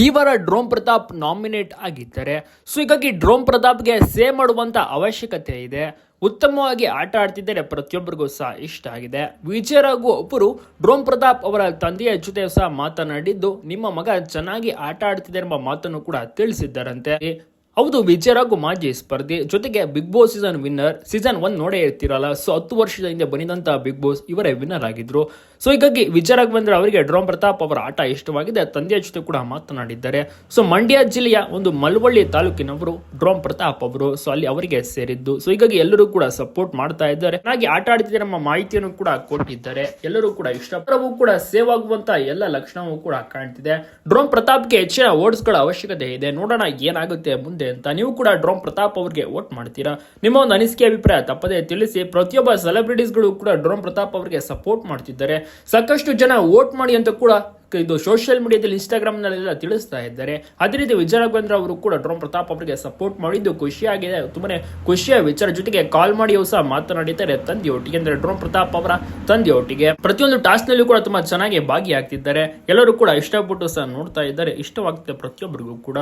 ಈ ವಾರ drone Pratap nominate ಆಗಿದ್ದಾರೆ, ಸೊ ಹೀಗಾಗಿ ಡ್ರೋಮ್ ಪ್ರತಾಪ್ಗೆ ಸೇವ್ ಮಾಡುವಂಥ ಅವಶ್ಯಕತೆ ಇದೆ. ಉತ್ತಮವಾಗಿ ಆಟ ಆಡ್ತಿದ್ದಾರೆ ಪ್ರತಿಯೊಬ್ಬರಿಗೂ ಸಹ ಇಷ್ಟ ಆಗಿದೆ. ವಿಜಯ ಒಬ್ಬರು ಡ್ರೋಮ್ ಪ್ರತಾಪ್ ಅವರ ತಂದೆಯ ಜೊತೆ ಸಹ ಮಾತನಾಡಿದ್ದು, ನಿಮ್ಮ ಮಗ ಚೆನ್ನಾಗಿ ಆಟ ಆಡ್ತಿದೆ ಎಂಬ ಮಾತನ್ನು ಕೂಡ ತಿಳಿಸಿದ್ದಾರಂತೆ. ಹೌದು, ವಿಜಯ ರಘು ಮಾಜಿ ಸ್ಪರ್ಧೆ. ಜೊತೆಗೆ Big Boss season winner season one ನೋಡೇ ಇರ್ತಿರಲ್ಲ ಸೊ ಹತ್ತು ವರ್ಷದ ಹಿಂದೆ ಬಂದಿದಂತ ಬಿಗ್ ಬಾಸ್ ಇವರೇ ವಿನ್ನರ್ ಆಗಿದ್ರು. ಸೊ ಹೀಗಾಗಿ ವಿಜಯ ರಾಘವೇಂದ್ರ ಅವರಿಗೆ ಡ್ರೋಮ್ ಪ್ರತಾಪ್ ಅವರ ಆಟ ಇಷ್ಟವಾಗಿದೆ, ತಂದೆಯ ಜೊತೆ ಕೂಡ ಮಾತನಾಡಿದ್ದಾರೆ. ಸೊ ಮಂಡ್ಯ ಜಿಲ್ಲೆಯ ಒಂದು ಮಲ್ವಳ್ಳಿ ತಾಲೂಕಿನವರು ಡ್ರೋಮ್ ಪ್ರತಾಪ್ ಅವರು ಸೊ ಅಲ್ಲಿ ಅವರಿಗೆ ಸೇರಿದ್ದು. ಸೊ ಹೀಗಾಗಿ ಎಲ್ಲರೂ ಕೂಡ ಸಪೋರ್ಟ್ ಮಾಡ್ತಾ ಇದ್ದಾರೆ. ಹಾಗೆ ಆಟ ಆಡ್ತಿದ್ದಾರೆ ನಮ್ಮ ಮಾಹಿತಿಯನ್ನು ಕೂಡ ಕೊಟ್ಟಿದ್ದಾರೆ. ಎಲ್ಲರೂ ಕೂಡ ಇಷ್ಟಪಡವು ಕೂಡ ಸೇವ್ ಆಗುವಂತ ಎಲ್ಲ ಲಕ್ಷಣವೂ ಕೂಡ ಕಾಣ್ತಿದೆ. ಡ್ರೋಮ್ ಪ್ರತಾಪ್ಗೆ ಹೆಚ್ಚಿನ ಓಡ್ಸ್ಗಳ ಅವಶ್ಯಕತೆ ಇದೆ. ನೋಡೋಣ ಏನಾಗುತ್ತೆ ಮುಂದೆ. ಅಂತ ನೀವು ಕೂಡ ಡ್ರೋಮ್ ಪ್ರತಾಪ್ ಅವರಿಗೆ ವೋಟ್ ಮಾಡ್ತೀರಾ? ನಿಮ್ಮ ಒಂದು ಅನಿಸಿಕೆ ಅಭಿಪ್ರಾಯ ತಪ್ಪದೇ ತಿಳಿಸಿ, ಪ್ರತಿಯೊಬ್ಬ ಸೆಲೆಬ್ರಿಟೀಸ್ಗಳು ಕೂಡ ಡ್ರೋಮ್ ಪ್ರತಾಪ್ ಅವರಿಗೆ ಸಪೋರ್ಟ್ ಮಾಡ್ತಿದ್ದಾರೆ. ಸಾಕಷ್ಟು ಜನ ವೋಟ್ ಮಾಡಿ ಅಂತ ಕೂಡ ಇದು ಸೋಷಿಯಲ್ ಮೀಡಿಯಾದಲ್ಲಿ ಇನ್ಸ್ಟಾಗ್ರಾಮ್ ನಲ್ಲೆಲ್ಲ ತಿಳಿಸ್ತಾ ಇದ್ದಾರೆ. ಅದೇ ರೀತಿ ವಿಜಯ ರಾಘವೇಂದ್ರ ಅವರು ಕೂಡ ಡ್ರೋಮ್ ಪ್ರತಾಪ್ ಅವರಿಗೆ ಸಪೋರ್ಟ್ ಮಾಡಿದ್ದು ಖುಷಿಯಾಗಿದೆ ತುಂಬಾನೇ ಖುಷಿಯ ವಿಚಾರ ಜೊತೆಗೆ ಕಾಲ್ ಮಾಡಿ ಸಹ ಮಾತನಾಡಿದ್ದಾರೆ ತಂದೆಯೊಟ್ಟಿಗೆ. ಅಂದರೆ ಡ್ರೋಮ್ ಪ್ರತಾಪ್ ಅವರ ತಂದೆಯೊಟ್ಟಿಗೆ. ಪ್ರತಿಯೊಂದು ಟಾಸ್ಕ್ನಲ್ಲೂ ಕೂಡ ತುಂಬಾ ಚೆನ್ನಾಗಿ ಭಾಗಿಯಾಗ್ತಿದ್ದಾರೆ. ಎಲ್ಲರೂ ಕೂಡ ಇಷ್ಟಪಟ್ಟು ಸಹ ನೋಡ್ತಾ ಇದ್ದಾರೆ. ಇಷ್ಟವಾಗ್ತಿದೆ ಪ್ರತಿಯೊಬ್ಬರಿಗೂ ಕೂಡ.